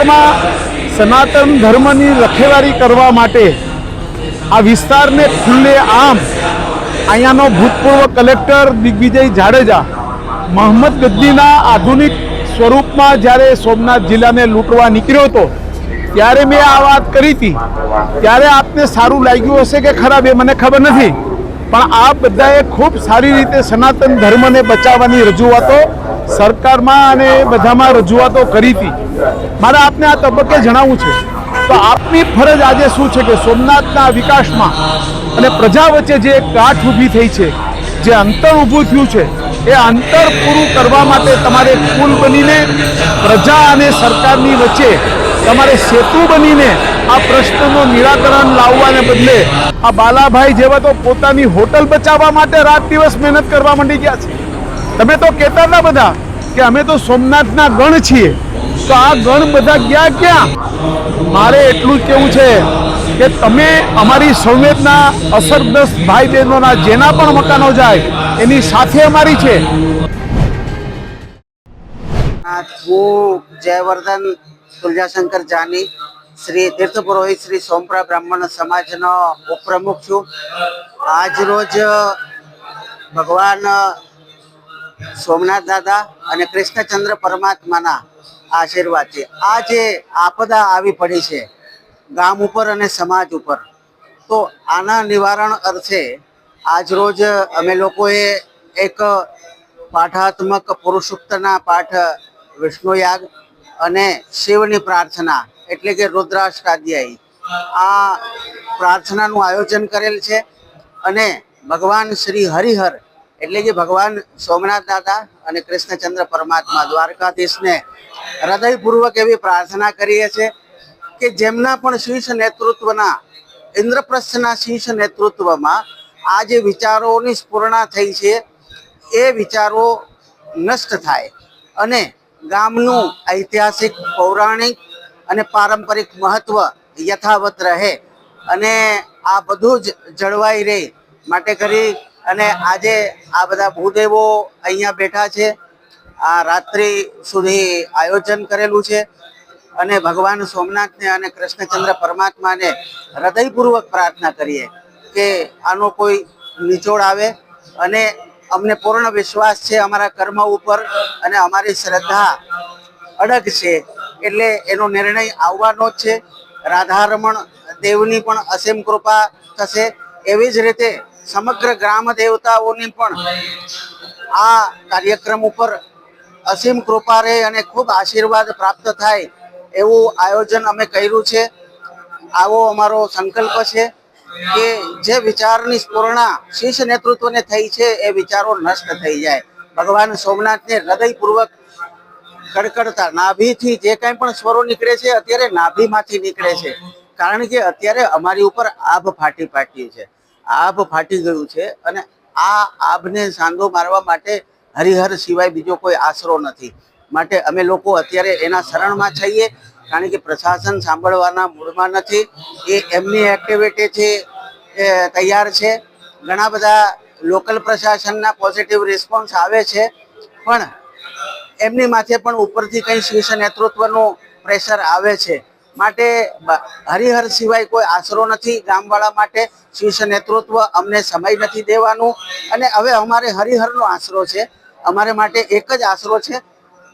વિસ્તારમાં સનાતન ધર્મની રખેવારી કરવા માટે આ વિસ્તારને ખુલ્લે આમ અહીંયાનો ભૂતપૂર્વ કલેક્ટર દિગ્વિજય જાડેજા મોહમ્મદ ગદ્દીના આધુનિક સ્વરૂપમાં જ્યારે સોમનાથ જિલ્લાને લૂંટવા નીકળ્યો હતો, ત્યારે મેં આ વાત કરી હતી. ત્યારે આપને સારું લાગ્યું હશે કે ખરાબ એ મને ખબર નથી. પણ આ બધાએ ખૂબ સારી રીતે સનાતન ધર્મને બચાવવાની રજૂઆતો સરકારમાં અને બધામાં રજૂઆતો કરી હતી. મારે આપને આ તબક્કે જણાવવું છે તો આપની ફરજ આજે શું છે કે સોમનાથના વિકાસમાં અને પ્રજા વચ્ચે જે ગાંઠ ઊભી થઈ છે, જે અંતર ઊભું થયું છે, એ અંતર પૂરું કરવા માટે તમારે પુલ બનીને પ્રજા અને સરકારની વચ્ચે તમારે સેતુ બનીને આ પ્રશ્નનું નિરાકરણ લાવવાને બદલે આ બાલાભાઈ જેવા તો પોતાની હોટલ બચાવવા માટે રાત દિવસ મહેનત કરવા માંડી ગયા છે. તમે તો કહેતા હતા બધા કે અમે તો સોમનાથના ગણ છીએ. તો આ ગણ બધા ગયા ક્યાં? મારે એટલું જ કેવું છે કે તમે અમારી સંવેદના અસરગ્રસ્ત ભાઈ બહેનોના જેના પણ મકાનો જાય, એની સાથે અમારી છે. જયવર્ધન તુલજાશંકર જાની, શ્રી તીર્થ પુરોહિત શ્રી સોમપરા બ્રાહ્મણ સમાજનો ઉપપ્રમુખ છું. આજ રોજ ભગવાન સોમનાથ દાદા અને કૃષ્ણચંદ્ર પરમાત્માના આશીર્વાદ છે. આ જે આપદા આવી પડી છે, ગામ ઉપર અને સમાજ ઉપર, તો આના નિવારણ અર્થે આજ રોજ અમે લોકોએ એક પાઠાત્મક પુરુષોક્તના પાઠ વિષ્ણુ યાગ અને શિવની પ્રાર્થના, એટલે કે રુદ્રાષ્ટાધ્યાયી, આ પ્રાર્થનાનું આયોજન કરેલ છે અને ભગવાન શ્રી હરિહર એટલે કે ભગવાન સોમનાથ દાદા અને કૃષ્ણચંદ્ર પરમાત્મા દ્વારકાધીશને હૃદયપૂર્વક એવી પ્રાર્થના કરીએ છીએ કે જેમના પણ શીર્ષ નેતૃત્વના, ઇન્દ્રપ્રસ્થના શીર્ષ નેતૃત્વમાં આ જે વિચારોની સ્ફૂર્ણા થઈ છે. એ વિચારો નષ્ટ થાય અને ગામનું ઐતિહાસિક, પૌરાણિક અને પારંપરિક મહત્વ યથાવત રહે અને આ બધું જ જળવાઈ રહે. માટે કરી અને આજે આ બધા ભૂદેવો અહીંયા બેઠા છે. આ રાત્રિ સુધી આયોજન કરેલું છે અને ભગવાન સોમનાથને અને કૃષ્ણચંદ્ર પરમાત્માને હૃદયપૂર્વક પ્રાર્થના કરીએ કે આનો કોઈ નિચોડ આવે અને અમને પૂર્ણ વિશ્વાસ છે અમારા કર્મ ઉપર અને અમારી શ્રદ્ધા અડગ છે એટલે એનો નિર્ણય આવવાનો જ છે. રાધારમણ દેવની પણ અસીમ કૃપા થશે એવી જ રીતે સમગ્ર ગ્રામ દેવતાઓની પણ આ કાર્યક્રમ ઉપર અસીમ કૃપા રહે અને ખૂબ આશીર્વાદ પ્રાપ્ત થાય એવું આયોજન અમે કર્યું છે. આવો અમારો સંકલ્પ છે કે જે વિચારની સ્પૂર્ણા શીર્ષ નેતૃત્વને થઈ છે એ વિચારો નષ્ટ થઈ જાય. ભગવાન સોમનાથને હૃદયપૂર્વક કડકડતા નાભીથી જે કાંઈ પણ સ્વરો નીકળે છે, અત્યારે નાભીમાંથી નીકળે છે. કારણ કે અત્યારે અમારી ઉપર આભ ફાટી ફાટી છે. આભ ફાટી ગયું છે અને આ આભને સાંધો મારવા માટે હરિહર સિવાય બીજો કોઈ આશરો નથી. માટે અમે લોકો અત્યારે એના શરણમાં છીએ, કારણ કે પ્રશાસન સાંભળવાના મૂડમાં નથી. એ એમની એક્ટિવિટીથી એ તૈયાર છે. ઘણા બધા લોકલ પ્રશાસનના પોઝિટિવ રિસ્પોન્સ આવે છે, પણ એમની માથે પણ ઉપરથી કંઈ શીર્ષ નેતૃત્વનું પ્રેશર આવે છે. માટે હરિહર સિવાય કોઈ આશરો નથી. ગામવાળા માટે શીર્ષ નેતૃત્વ અમને સમય નથી દેવાનું. અને હવે અમારે હરિહરનો આશરો છે. અમારે માટે એક જ આશરો છે.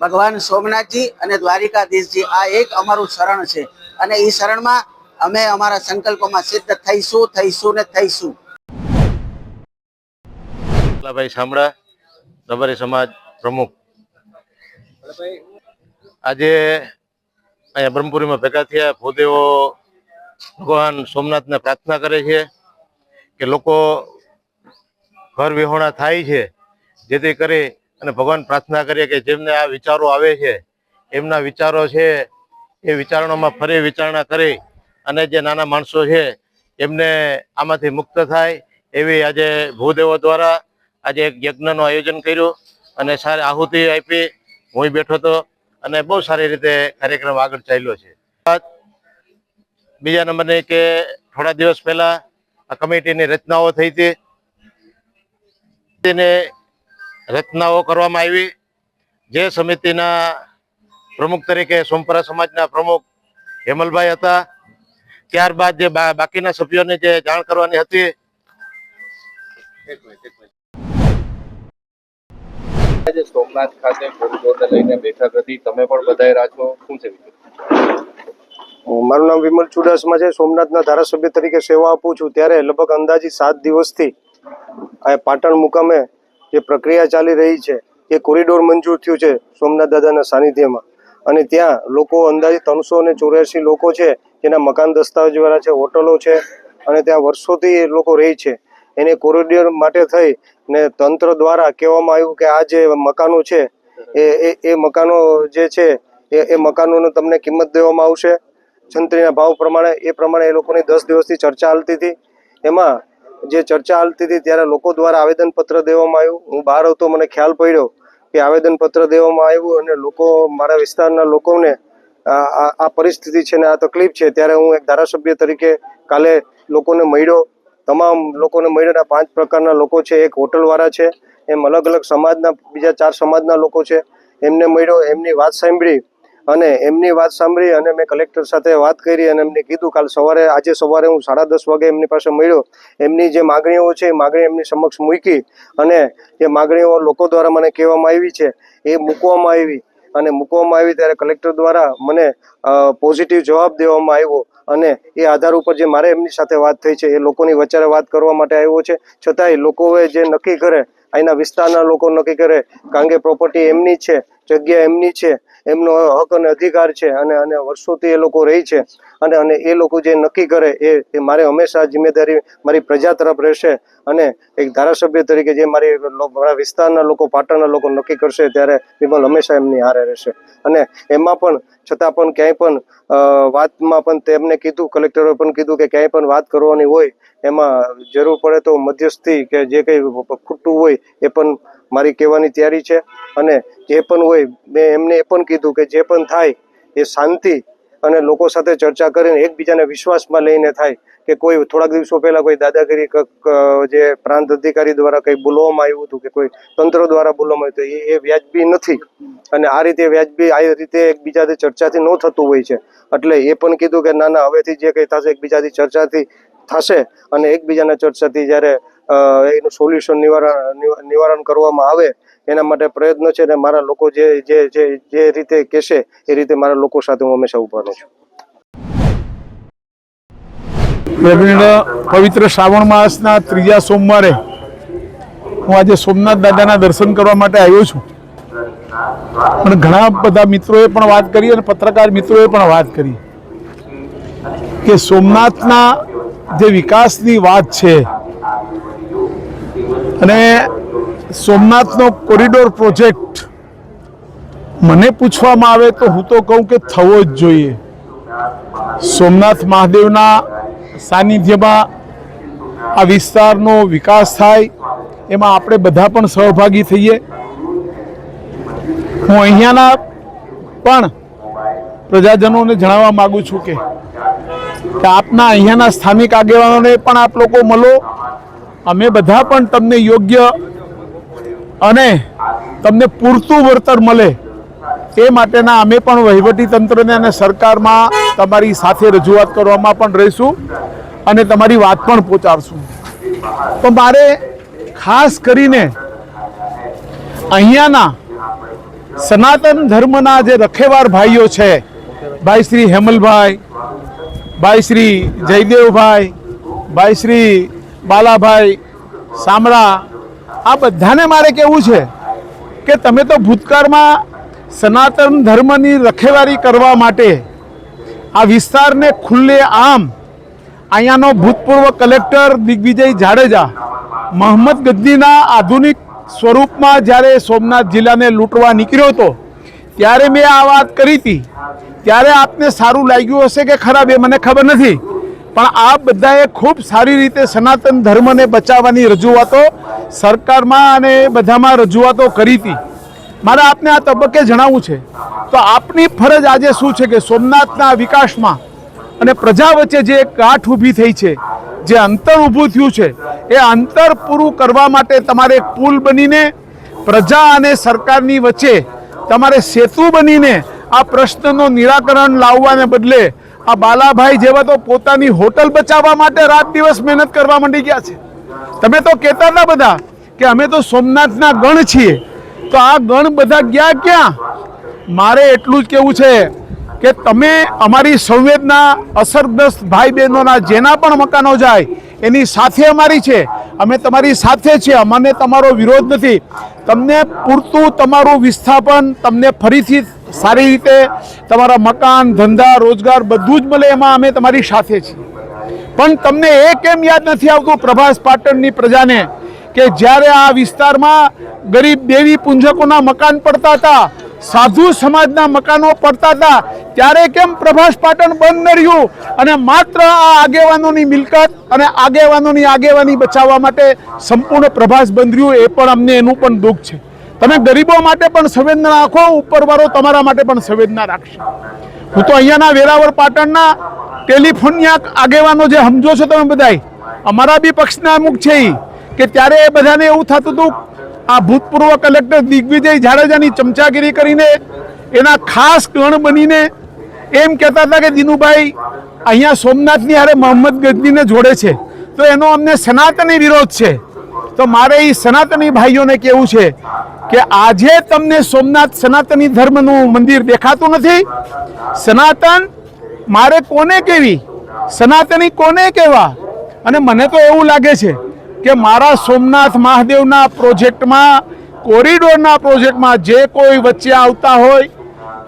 ભગવાન સોમનાથજી અને દ્વારિકાધીશજી. આ એક અમારું શરણ છે. અને એ શરણમાં અમે અમારા સંકલ્પમાં સિદ્ધ થઈશું થઈશું ને થઈશું. ભાઈ શામળા રબારી સમાજ પ્રમુખ. આજે અહીંયા બ્રહ્મપુરીમાં ભેગા થયા, ભૂદેવો ભગવાન સોમનાથને પ્રાર્થના કરે છે કે લોકો ઘર વિહોણા થાય છે જેથી કરી અને ભગવાન પ્રાર્થના કરીએ કે જેમને આ વિચારો આવે છે, એમના વિચારો છે, એ વિચારણામાં ફરી વિચારણા કરી અને જે નાના માણસો છે, એમને આમાંથી મુક્ત થાય એવી આજે ભૂદેવો દ્વારા આજે એક યજ્ઞનું આયોજન કર્યું અને સારી આહુતિ આપી. હું બેઠો હતો. અને બહુ સારી રીતે કાર્યક્રમ આગળ ચાલ્યો છે. બીજા નંબરની કે થોડા દિવસ પહેલા આ કમિટીની રચનાઓ થઈ હતી. તેને રચનાઓ કરવામાં આવી. જે સમિતિના પ્રમુખ તરીકે સોમપરા સમાજના પ્રમુખ હેમલભાઈ હતા. ત્યારબાદ જે બાકીના સભ્યોને જે જાણ કરવાની હતી. આજે સોમનાથ ખાતે કોરિડોરને લઈને બેઠક હતી તમે પણ બધાએ રાજમાં શું છે? મારું નામ વિમલ ચુડાસમા છે. સોમનાથના ધારાસભ્ય તરીકે સેવા આપું છું. ત્યારે લગભગ અંદાજી સાત દિવસથી આ પાટણ મુકામે જે પ્રક્રિયા ચાલી રહી છે, એ કોરિડોર મંજૂર થયું છે સોમનાથ દાદાના સાનિધ્યમાં. અને ત્યાં લોકો અંદાજે ત્રણસો ને ચોર્યાસી લોકો છે. જેના મકાન દસ્તાવેજવાળા છે, હોટલો છે અને ત્યાં વર્ષોથી એ લોકો રહે છે. એને કોરિડોર માટે થઈ ને તંત્ર દ્વારા કહેવામાં આવ્યું કે આ જે મકાનો છે, એ એ મકાનો જે છે, એ એ મકાનોને તમને કિંમત દેવામાં આવશે. છંત્રીના ભાવ પ્રમાણે, એ પ્રમાણે એ લોકોની દસ દિવસથી ચર્ચા હાલતી હતી. એમાં જે ચર્ચા હાલતી હતી ત્યારે લોકો દ્વારા આવેદનપત્ર દેવામાં આવ્યું. હું બહાર હતો મને ખ્યાલ પડ્યો કે આવેદનપત્ર દેવામાં આવ્યું અને લોકો, મારા વિસ્તારના લોકોને આ પરિસ્થિતિ છે ને આ તકલીફ છે. ત્યારે હું એક ધારાસભ્ય તરીકે કાલે લોકોને મળ્યો તમામ લોકોને મળ્યો આ પાંચ પ્રકારના લોકો છે, એક હોટલવાળા છે, એમ અલગ અલગ સમાજના, બીજા ચાર સમાજના લોકો છે, એમને મળ્યો, એમની વાત સાંભળી અને એમની વાત સાંભળી અને મેં કલેક્ટર સાથે વાત કરી અને એમને કીધું, કાલ સવારે, આજે સવારે હું સાડા દસ વાગે એમની પાસે મળ્યો. એમની જે માગણીઓ છે, એ માગણી એમની સમક્ષ મૂકી અને જે માગણીઓ લોકો દ્વારા મને કહેવામાં આવી છે, એ મૂકવામાં આવી અને મૂકવામાં આવી ત્યારે કલેક્ટર દ્વારા મને પોઝિટિવ જવાબ દેવામાં આવ્યો અને એ આધાર ઉપર જે મારે એમની સાથે વાત થઈ છે, એ લોકોની વચ્ચે વાત કરવા માટે આવ્યો છે. છતાંય લોકોએ જે નક્કી કરે, અહીંના વિસ્તારના લોકો નક્કી કરે કારણ કે પ્રોપર્ટી એમની છે, જગ્યા એમની છે એમનો હક અને અધિકાર છે અને અને વર્ષોથી એ લોકો રહી છે અને અને એ લોકો જે નક્કી કરે એ મારે હંમેશા જિમ્મેદારી મારી પ્રજા તરફ રહેશે અને એક ધારાસભ્ય તરીકે જે મારી મારા વિસ્તારના લોકો, પાટણના લોકો નક્કી કરશે ત્યારે વિમલ હંમેશા એમની હારે રહેશે. અને એમાં પણ, છતાં પણ ક્યાંય પણ વાતમાં પણ તેમને કીધું કલેક્ટરે પણ કીધું કે ક્યાંય પણ વાત કરવાની હોય, એમાં જરૂર પડે તો મધ્યસ્થી કે જે કંઈ ખૂટતું હોય એ પણ મારી કહેવાની તૈયારી છે. અને જે પણ હોય, મેં એમને એ પણ કીધું કે જે પણ થાય, એ શાંતિ અને લોકો સાથે ચર્ચા કરીને એકબીજાને વિશ્વાસમાં લઈને થાય કે કોઈ થોડાક દિવસો પહેલા કોઈ દાદાગીરી જે પ્રાંત અધિકારી દ્વારા કંઈ બોલવામાં આવ્યું હતું કે કોઈ તંત્ર દ્વારા બોલવામાં આવ્યું હતું એ વ્યાજબી નથી. અને આ રીતે વ્યાજબી, આ રીતે એકબીજાથી ચર્ચાથી ન થતું હોય છે. એટલે એ પણ કીધું કે ના ના, હવેથી જે કંઈ થશે, એકબીજાથી ચર્ચાથી થશે અને એકબીજાના ચર્ચાથી જ્યારે એનું સોલ્યુશન નિવારણ નિવારણ કરવામાં આવે, એના માટે પ્રયત્ન છે અને મારા લોકો જે જે જે રીતે કહેશે, એ રીતે મારા લોકો સાથે હું હંમેશા ઉભાનો છું. પવિત્ર શ્રાવણ માસના ત્રીજા સોમવારે હું આજે સોમનાથ દાદાના દર્શન કરવા માટે આવ્યો છું. પણ ઘણા બધા મિત્રોએ પણ વાત કરી અને પત્રકાર મિત્રોએ પણ વાત કરી કે સોમનાથના જે વિકાસની વાત છે અને સોમનાથનો કોરિડોર પ્રોજેક્ટ મને પૂછવામાં આવે તો હું તો કહું કે થવો જ જોઈએ. સોમનાથ મહાદેવના સાનિધ્યમાં આ વિસ્તારનો વિકાસ થાય, એમાં આપણે બધા પણ સહભાગી થઈએ. હું અહીંયાના પણ પ્રજાજનોને જણાવવા માગું છું કે આપના અહીંયાના સ્થાનિક આગેવાનોને પણ આપ લોકો મળો. અમે બધા પણ તમને યોગ્ય અને તમને પૂરતું વળતર મળે એ માટેના અમે પણ વહીવટી તંત્રને અને સરકારમાં તમારી સાથે રજૂઆત કરવામાં પણ રહીશું અને તમારી વાત પણ પહોંચાડશું. તો મારે ખાસ કરીને અહીંયાના સનાતન ધર્મના જે રખેવાર ભાઈઓ છે, ભાઈ શ્રી હેમલભાઈ, ભાઈ શ્રી જયદેવભાઈ, ભાઈ શ્રી બાલાભાઈ, સામળા, આ બધાને મારે કહેવું છે કે તમે તો ભૂતકાળમાં સનાતન ધર્મની રખેવારી કરવા માટે આ વિસ્તારને ખુલ્લે આમ અહીંયાનો ભૂતપૂર્વ કલેક્ટર દિગ્વિજય જાડેજા મહમ્મદ ગદ્દીના આધુનિક સ્વરૂપમાં જ્યારે સોમનાથ જિલ્લાને લૂંટવા નીકળ્યો હતો, ત્યારે મેં આ વાત કરી હતી. ત્યારે આપને સારું લાગ્યું હશે કે ખરાબ એ મને ખબર નથી. પણ આ બધાએ ખૂબ સારી રીતે સનાતન ધર્મને બચાવવાની રજૂઆતો સરકારમાં અને બધામાં રજૂઆતો કરી હતી. મારે આપને આ તબક્કે જણાવવું છે. તો આપની ફરજ આજે શું છે કે સોમનાથના વિકાસમાં અને પ્રજા વચ્ચે જે ગાંઠ ઊભી થઈ છે, જે અંતર ઊભું થયું છે, એ અંતર પૂરું કરવા માટે તમારે પુલ બનીને પ્રજા અને સરકારની વચ્ચે તમારે સેતુ બનીને આ પ્રશ્નનું નિરાકરણ લાવવાને બદલે આ બાલાભાઈ જેવા તો પોતાની હોટલ બચાવવા માટે રાત દિવસ મહેનત કરવા માંડી ગયા છે. તમે તો કહેતા હતા બધા કે અમે તો સોમનાથના ગણ છીએ. તો આ ગણ બધા ગયા ક્યાં? મારે એટલું જ કેવું છે. કે તમે અમારી સંવેદના, અસરગ્રસ્ત ભાઈ બહેનોના જેના પણ મકાનો જાય, એની સાથે અમારી છે. અમે તમારી સાથે છીએ. અમને તમારો વિરોધ નથી. તમને પૂરતું તમારું વિસ્થાપન તમને ફરીથી સારી રીતે તમારા મકાન, ધંધા, રોજગાર બધું જ મળે એમાં અમે તમારી સાથે છીએ. પણ તમને એ કેમ યાદ નથી આવતું પ્રભાસ પાટણની પ્રજાને કે જ્યારે આ વિસ્તારમાં ગરીબ દેવી પુંજકોના મકાન પડતા હતા સાધુ સમાજના મકાનો પડતા હતા. ત્યારે કેમ પ્રભાસ પાટણ બંધ ન રહ્યું? અને માત્ર આ આગેવાનોની મિલકત અને આગેવાનોની આગેવાની બચાવવા માટે સંપૂર્ણ પ્રભાસ બંધ રહ્યું એ પણ અમને એનું પણ દુઃખ છે. તમે ગરીબો માટે પણ સંવેદના રાખો, ઉપરવાળો તમારા માટે પણ સંવેદના રાખશે. હું તો અહીંયાના વેરાવળ પાટણના ટેલિફોનના આગેવાનો જે સમજો છો તમે બધાય, અમારા બી પક્ષના અમુક છે એ કે ત્યારે એ બધાને એવું થતું હતું આ ભૂતપૂર્વ કલેક્ટર દિગ્વિજય જાડેજાની ચમચાગીરી કરીને એના ખાસ ગણ બનીને એમ કહેતા હતા કે, દિનુભાઈ, અહીંયા સોમનાથની હારે મોહમ્મદ ગજનીને જોડે છે. તો એનો અમને સનાતની વિરોધ છે. તો મારે એ સનાતની ભાઈઓને કહેવું છે કે, આજે તમને સોમનાથ સનાતની ધર્મનું મંદિર દેખાતું નથી. સનાતન મારે કોને કેવી? સનાતની કોને કહેવા અને મને તો એવું લાગે છે કે મારા સોમનાથ મહાદેવના પ્રોજેક્ટમાં, કોરિડોરના પ્રોજેક્ટમાં જે કોઈ વચ્ચે આવતા હોય,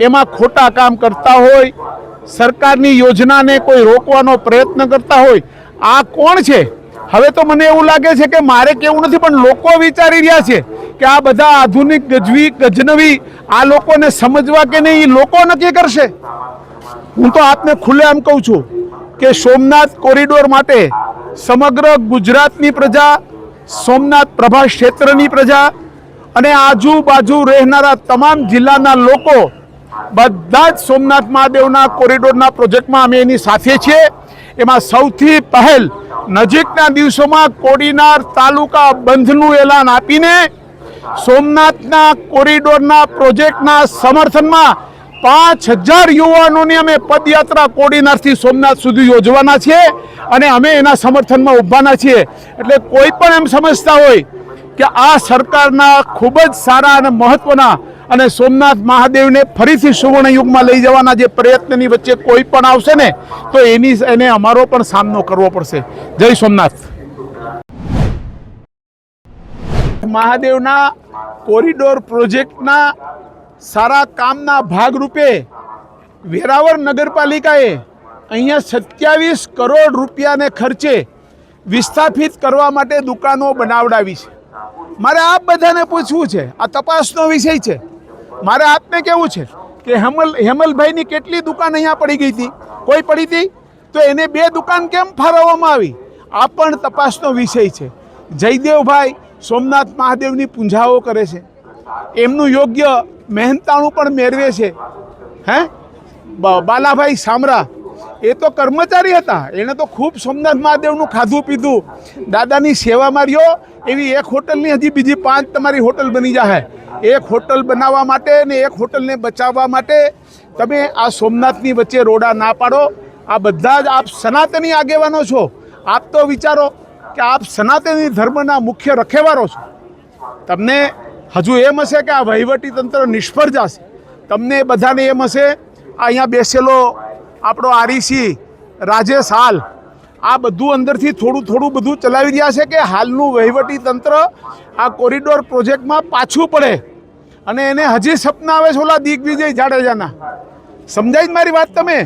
એમાં ખોટા કામ કરતા હોય, સરકારની યોજનાને કોઈ રોકવાનો પ્રયત્ન કરતા હોય, આ કોણ છે? હવે તો મને એવું લાગે છે કે મારે કેવું નથી, પણ લોકો વિચારી રહ્યા છે કે આ બધા આધુનિક ગજવી, ગજનવી, આ લોકોને સમજવા કે નહીં, એ લોકો નક્કી કરશે. હું તો આપને ખુલ્લે આમ કહું છું કે સોમનાથ કોરિડોર માટે સમગ્ર ગુજરાતની પ્રજા, સોમનાથ પ્રભા ક્ષેત્રની પ્રજા અને આજુબાજુ રહેનારા તમામ જિલ્લાના લોકો બધા જ સોમનાથ મહાદેવના કોરિડોરના પ્રોજેક્ટમાં અમે એની સાથે છીએ. એમાં સૌથી પહેલ નજીકના દિવસોમાં કોડીનાર તાલુકા બંધનું એલાન આપીને સોમનાથના કોરિડોરના પ્રોજેક્ટના સમર્થનમાં પાંચ હજાર યુવાનોની અમે પદયાત્રા કોડીનારથી સોમનાથ સુધી યોજવાના છીએ અને અમે એના સમર્થનમાં ઊભાના છીએ. એટલે કોઈ પણ એમ સમજતા હોય કે આ સરકારના ખૂબ જ સારા અને મહત્ત્વના અને સોમનાથ મહાદેવને ફરીથી સુવર્ણ યુગમાં લઈ જવાના જે પ્રયત્નની વચ્ચે કોઈ પણ આવશે ને, તો એની એને અમારો પણ સામનો કરવો પડશે. જય સોમનાથ. મહાદેવના કોરિડોર પ્રોજેક્ટના સારા કામના ભાગરૂપે વેરાવળ નગરપાલિકાએ અહીંયા સત્યાવીસ કરોડ રૂપિયાને ખર્ચે વિસ્થાપિત કરવા માટે દુકાનો બનાવડાવી છે. મારે આપ બધાને પૂછવું છે, આ તપાસનો વિષય છે. મારે આપને કેવું છે કે હેમલ, હેમલભાઈની કેટલી દુકાન અહીંયા પડી ગઈ હતી? કોઈ પડી હતી? તો એને બે દુકાન કેમ ફાળવવામાં આવી? આ પણ તપાસનો વિષય છે. જયદેવભાઈ સોમનાથ મહાદેવની પૂંજાઓ કરે છે. એમનું યોગ્ય મહેનતાણું પણ મેળવે છે. હે? બાલાભાઈ સામરા, એ તો કર્મચારી હતા. એણે તો ખૂબ સોમનાથ મહાદેવનું ખાધું પીધું. દાદાની સેવામાં રહ્યો એવી એક હોટલની હજી બીજી પાંચ તમારી હોટલ બની જાય એક હોટલ બનાવવા માટે ને એક હોટલને બચાવવા માટે તમે આ સોમનાથની વચ્ચે રોડા ના પાડો. આ બધા જ આપ સનાતની આગેવાનો છો. આપ તો વિચારો કે આપ સનાતની ધર્મના મુખ્ય રખેવારો છો. તમને હજુ એમ હશે કે આ વહીવટી તંત્ર નિષ્ફળ જશે. તમને બધાને એમ હશે, આ અહીંયા બેસેલો આપણો આરીસી રાજેશ હાલ, આ બધું અંદરથી થોડું થોડું બધું ચલાવી રહ્યા છે કે હાલનું વહીવટી તંત્ર આ કોરિડોર પ્રોજેક્ટમાં પાછું પડે. અને એને હજી સપના આવે છે ઓલા દિગ્વિજય જાડેજાના. સમજાય જ મારી વાત તમે?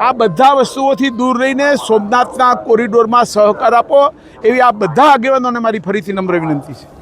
આ બધા વસ્તુઓથી દૂર રહીને સોમનાથના કોરિડોરમાં સહકાર આપો, એવી આ બધા આગેવાનોને મારી ફરીથી નમ્ર વિનંતી છે.